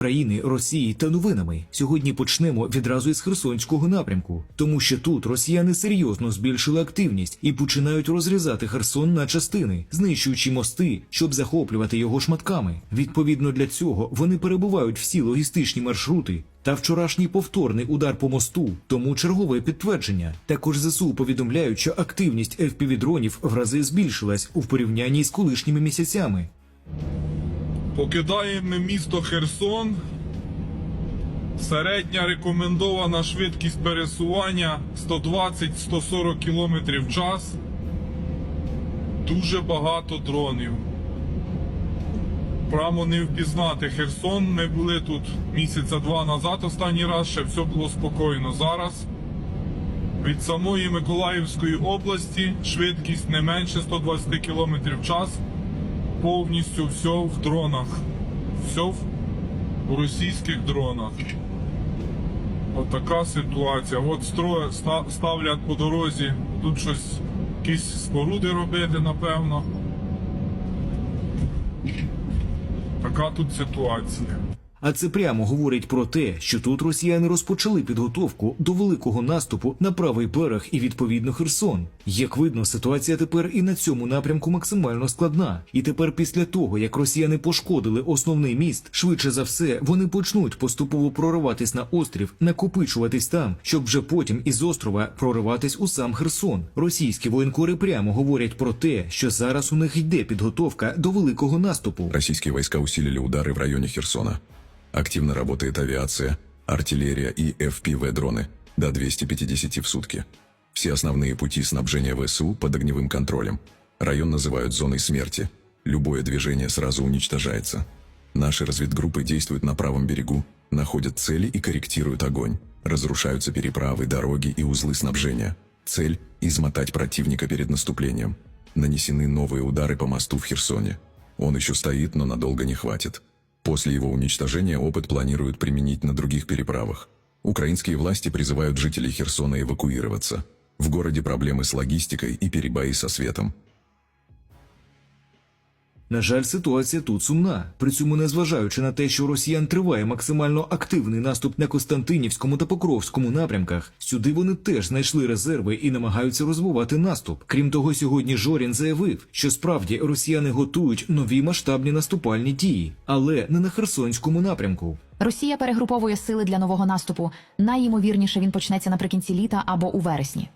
України, Росії та новинами. Сьогодні почнемо відразу із Херсонського напрямку, тому що тут росіяни серйозно збільшили активність і починають розрізати Херсон на частини, знищуючи мости, щоб захоплювати його шматками. Відповідно для цього вони перебувають всі логістичні маршрути. Та вчорашній повторний удар по мосту, тому чергове підтвердження. Також ЗСУ повідомляють, що активність FPV-дронів в рази збільшилась у порівнянні з колишніми місяцями. Покидаємо місто Херсон. Середня рекомендована швидкість пересування 120-140 км в час. Дуже багато дронів. Прямо не впізнати Херсон. Ми були тут місяця два назад останній раз, ще все було спокійно. Зараз від самої Миколаївської області швидкість не менше 120 км в час повністю все в дронах. Все в російських дронах. От така ситуація. От строя ставлять по дорозі. Тут щось, якісь споруди робити, напевно. Така тут ситуація. А це прямо говорить про те, що тут росіяни розпочали підготовку до великого наступу на правий берег і відповідно Херсон. Як видно, ситуація тепер і на цьому напрямку максимально складна. І тепер, після того як росіяни пошкодили основний міст, швидше за все вони почнуть поступово прориватись на острів, накопичуватись там, щоб вже потім із острова прориватись у сам Херсон. Російські воєнкори прямо говорять про те, що зараз у них йде підготовка до великого наступу. Российские войска усилили удары в районе Херсона. Активно работает авиация, артиллерия и FPV-дроны до 250 в сутки. Все основные пути снабжения ВСУ под огневым контролем. Район называют зоной смерти. Любое движение сразу уничтожается. Наши разведгруппы действуют на правом берегу, находят цели и корректируют огонь. Разрушаются переправы, дороги и узлы снабжения. Цель – измотать противника перед наступлением. Нанесены новые удары по мосту в Херсоне. Он еще стоит, но надолго не хватит. После его уничтожения опыт планируют применить на других переправах. Украинские власти призывают жителей Херсона эвакуироваться. В городе проблемы с логистикой и перебои со светом. На жаль, ситуація тут сумна. При цьому, незважаючи на те, що росіян триває максимально активний наступ на Костянтинівському та Покровському напрямках, сюди вони теж знайшли резерви і намагаються розвивати наступ. Крім того, сьогодні Жорін заявив, що справді росіяни готують нові масштабні наступальні дії, але не на Херсонському напрямку. Росія перегруповує сили для нового наступу. Найімовірніше він почнеться наприкінці літа або у вересні.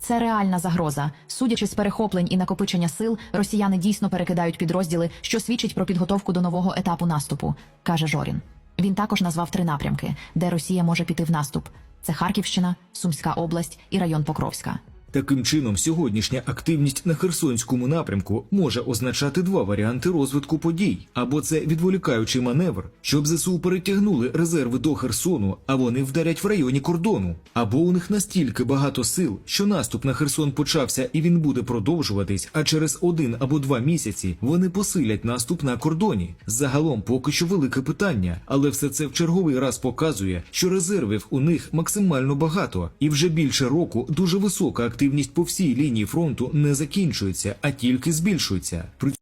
Це реальна загроза. Судячи з перехоплень і накопичення сил, росіяни дійсно перекидають підрозділи, що свідчить про підготовку до нового етапу наступу, каже Жорін. Він також назвав три напрямки, де Росія може піти в наступ: це Харківщина, Сумська область і район Покровська. Таким чином, сьогоднішня активність на Херсонському напрямку може означати два варіанти розвитку подій: або це відволікаючий маневр, щоб ЗСУ перетягнули резерви до Херсону, а вони вдарять в районі кордону, або у них настільки багато сил, що наступ на Херсон почався і він буде продовжуватись. А через один або два місяці вони посилять наступ на кордоні. Загалом поки що велике питання, але все це в черговий раз показує, що резервів у них максимально багато, і вже більше року дуже висока активність по всій лінії фронту не закінчується, а тільки збільшується.